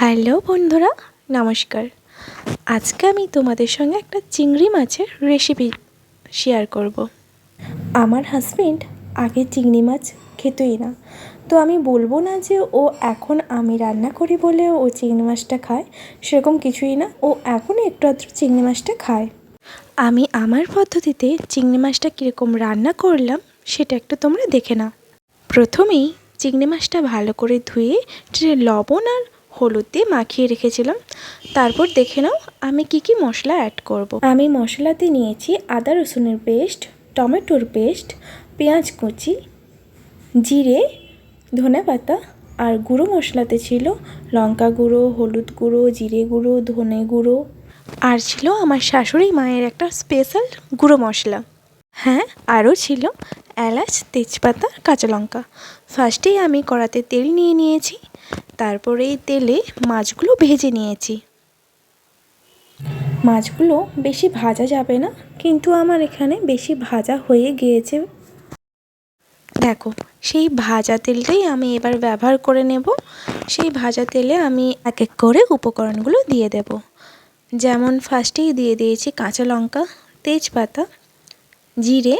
Hello বন্ধুরা, নমস্কার। আজকে আমি তোমাদের সঙ্গে একটা চিংড়ি মাছের রেসিপি শেয়ার করব। আমার হাজবেন্ড আগে চিংড়ি মাছ খেতই না। তো আমি বলব না যে ও এখন আমি রান্না করি বলে ও চিংড়ি মাছটা খায়, সেরকম কিছুই না। ও এখন একটু আধটু চিংড়ি মাছটা খায়। আমি আমার পদ্ধতিতে চিংড়ি মাছটা কীরকম রান্না করলাম, সেটা একটু তোমরা দেখে নাও। প্রথমেই চিংড়ি মাছটা ভালো করে ধুয়ে ট্রে লবণ আর হলুদ দিয়ে মাখিয়ে রেখেছিলাম। তারপর দেখে নাও আমি কি কি মশলা অ্যাড করব। আমি মশলাতে নিয়েছি আদা রসুনের পেস্ট, টমেটোর পেস্ট, পেঁয়াজ কুচি, জিরে, ধনে পাতা আর গুঁড়ো মশলাতে ছিল লঙ্কা গুঁড়ো, হলুদ গুঁড়ো, জিরে গুঁড়ো, ধনে গুঁড়ো। আর ছিল আমার শাশুড়ি মায়ের একটা স্পেশাল গুঁড়ো মশলা। হ্যাঁ আরও ছিল এলাচ, তেজপাতা, কাঁচা লঙ্কা। ফার্স্টেই আমি কড়াতে তেল নিয়ে নিয়েছি, তারপরে এই তেলে মাছগুলো ভেজে নিয়েছি। মাছগুলো বেশি ভাজা যাবে না, কিন্তু আমার এখানে বেশি ভাজা হয়ে গিয়েছে। দেখো, সেই ভাজা তেলটাই আমি এবার ব্যবহার করে নেব। সেই ভাজা তেলে আমি এক এক করে উপকরণগুলো দিয়ে দেব। যেমন ফার্স্টেই দিয়ে দিয়েছি কাঁচা লঙ্কা, তেজপাতা জিরে,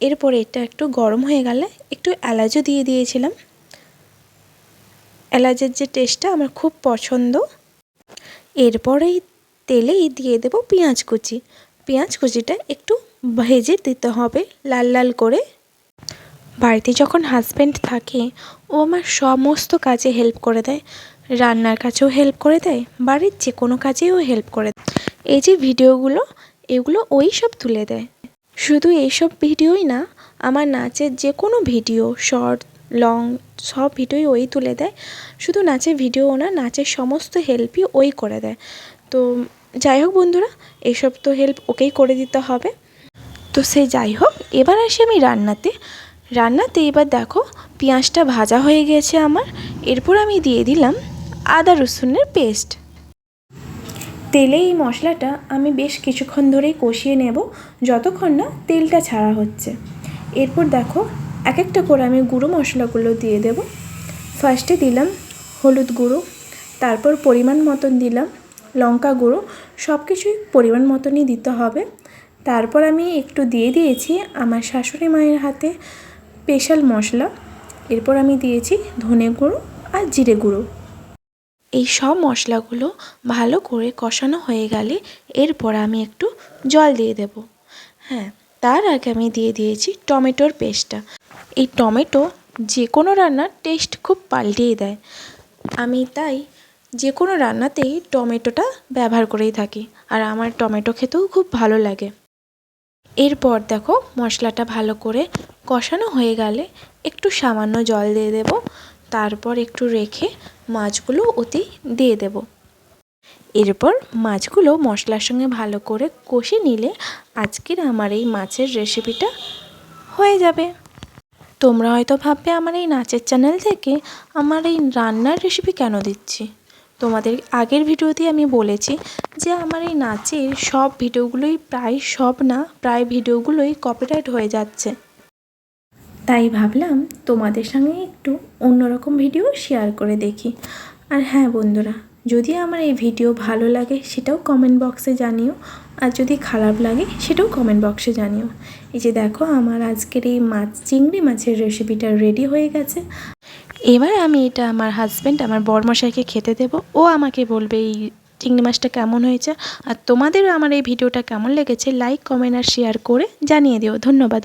এরপরে এটা একটু গরম হয়ে গেলে একটু এলাচও দিয়ে দিয়েছিলাম। এলাচের যে টেস্টটা আমার খুব পছন্দ। এরপরেই তেলেই দিয়ে দেব পেঁয়াজ কুচি। পেঁয়াজ কুচিটা একটু ভেজে দিতে হবে লাল লাল করে। বাড়িতে যখন হাজব্যান্ড থাকে, ও আমার সমস্ত কাজে হেল্প করে দেয়। রান্নার কাছেও হেল্প করে দেয়, বাড়ির যে কোনো কাজেও হেল্প করে দেয়। এই যে ভিডিওগুলো এগুলো ওই সব তুলে দেয়। শুধু এইসব ভিডিওই না, আমার নাচের যে কোনো ভিডিও, শর্ট, লং, সব ভিডিওই ওই তুলে দেয়। শুধু নাচের ভিডিও না, নাচের সমস্ত হেল্পই ওই করে দেয়। তো যাই হোক বন্ধুরা, এসব তো হেল্প ওকেই করে দিতে হবে। তো সে যাই হোক, এবার আসি আমি রান্নাতে। রান্নাতে এবার দেখো, পেঁয়াজটা ভাজা হয়ে গেছে আমার। এরপর আমি দিয়ে দিলাম আদা রসুনের পেস্ট। তেলে এই মশলাটা আমি বেশ কিছুক্ষণ ধরেই কষিয়ে নেব, যতক্ষণ না তেলটা ছাড়া হচ্ছে। এরপর দেখো এক একটা করে আমি গুঁড়ো মশলাগুলো দিয়ে দেব। ফার্স্টে দিলাম হলুদ গুঁড়ো, তারপর পরিমাণ মতন দিলাম লঙ্কা গুঁড়ো সব কিছুই পরিমাণ মতনই দিতে হবে। তারপর আমি একটু দিয়ে দিয়েছি আমার শাশুড়ি মায়ের হাতে স্পেশাল মশলা। এরপর আমি দিয়েছি ধনে গুঁড়ো আর জিরে গুঁড়ো। এই সব মশলাগুলো ভালো করে কষানো হয়ে গেলে এরপর আমি একটু জল দিয়ে দেব। হ্যাঁ তার আগে আমি দিয়ে দিয়েছি টমেটোর পেস্টটা। এই টমেটো যে কোনো রান্নার টেস্ট খুব পাল্টিয়ে দেয়। আমি তাই যে কোনো রান্নাতেই টমেটোটা ব্যবহার করেই থাকি আর আমার টমেটো খেতেও খুব ভালো লাগে। এরপর দেখো মশলাটা ভালো করে কষানো হয়ে গেলে একটু সামান্য জল দিয়ে দেব। তারপর একটু রেখে মাছগুলো ওতেই দিয়ে দেব। এরপর মাছগুলো মশলার সঙ্গে ভালো করে কষে নিলে আজকের আমার এই মাছের রেসিপিটা হয়ে যাবে। তোমরা হয়তো ভাববে, আমার এই নাচের চ্যানেল থেকে আমার এই রান্নার রেসিপি কেন দিচ্ছি? তোমাদের আগের ভিডিওতে আমি বলেছি যে আমার এই নাচের সব ভিডিওগুলোই প্রায় সব না, প্রায় ভিডিওগুলোই কপিরাইট হয়ে যাচ্ছে। তাই ভাবলাম তোমাদের সঙ্গে একটু অন্যরকম ভিডিও শেয়ার করে দেখি। আর হ্যাঁ বন্ধুরা, যদি আমার এই ভিডিও ভালো লাগে সেটাও কমেন্ট বক্সে জানিও, আর যদি খারাপ লাগে সেটাও কমেন্ট বক্সে জানিও। এই যে দেখো আমার আজকের এই মাছ, চিংড়ি মাছের রেসিপিটা রেডি হয়ে গেছে। এবার আমি এটা আমার হাজব্যান্ড আমার বরমশাইকে খেতে দেব। ও আমাকে বলবে এই চিংড়ি মাছটা কেমন হয়েছে। আর তোমাদেরও আমার এই ভিডিওটা কেমন লেগেছে লাইক কমেন্ট আর শেয়ার করে জানিয়ে দিও। ধন্যবাদ।